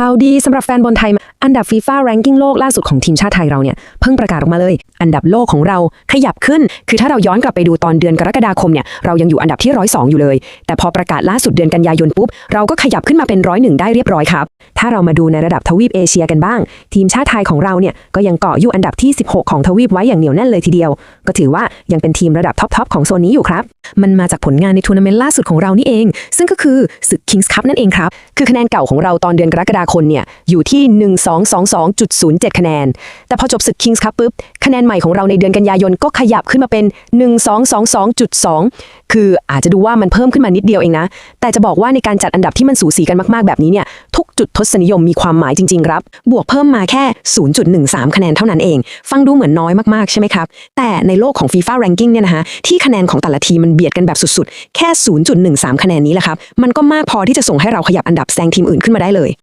ข่าวดีสำหรับแฟนบอลไทย อันดับฟีฟ่าแรงกิ้งโลกล่าสุดของทีมชาติไทยเราเนี่ย เพิ่งประกาศออกมาเลย อันดับโลกของเราขยับขึ้น คือถ้าเราย้อนกลับไปดูตอนเดือนกรกฎาคมเนี่ย เรายังอยู่อันดับที่ร้อยสองอยู่เลย แต่พอประกาศล่าสุดเดือนกันยายนปุ๊บ เราก็ขยับขึ้นมาเป็นร้อยหนึ่งได้เรียบร้อยครับ ถ้าเรามาดูในระดับทวีปเอเชียกันบ้าง ทีมชาติไทยของเราเนี่ยก็ยังเกาะอยู่อันดับที่ 16 ของทวีปไว้อย่างเหนียวแน่นเลยทีเดียว ก็ถือว่ายังเป็นทีมระดับท็อปๆของโซนนี้อยู่ครับ มันมาจากผลงานในทัวร์นาเมนต์ล่าสุดของเรานี่เอง ซึ่งก็คือศึก Kings Cup นั่นเองครับ คือคะแนนเก่าของเราตอนเดือนกรกฎาคมเนี่ยอยู่ที่ 1222.07 คะแนน แต่พอจบศึก Kings Cup ปุ๊บคะแนนใหม่ของเราในเดือนกันยายนก็ขยับขึ้นมาเป็น 1222.2 คืออาจจะดูว่ามันเพิ่มขึ้นมานิดเดียวเองนะ แต่จะบอกว่าในการจัดอันดับที่มันสูสีกันมากๆแบบนี้เนี่ยทุกจุดทศนิยมมีความหมายจริง ๆ ครับ บวกเพิ่มมาแค่ 0.13 คะแนนเท่านั้นเอง ฟังดูเหมือนน้อยมากๆ ใช่ไหมครับ แต่ในโลกของ FIFA Ranking เนี่ยนะคะที่คะแนนของแต่ละทีมมันเบียดกันแบบสุดๆ แค่ 0.13 คะแนนนี้แหละครับ มันก็มากพอที่จะส่งให้เราขยับอันดับแซงทีมอื่นขึ้นมาได้เลย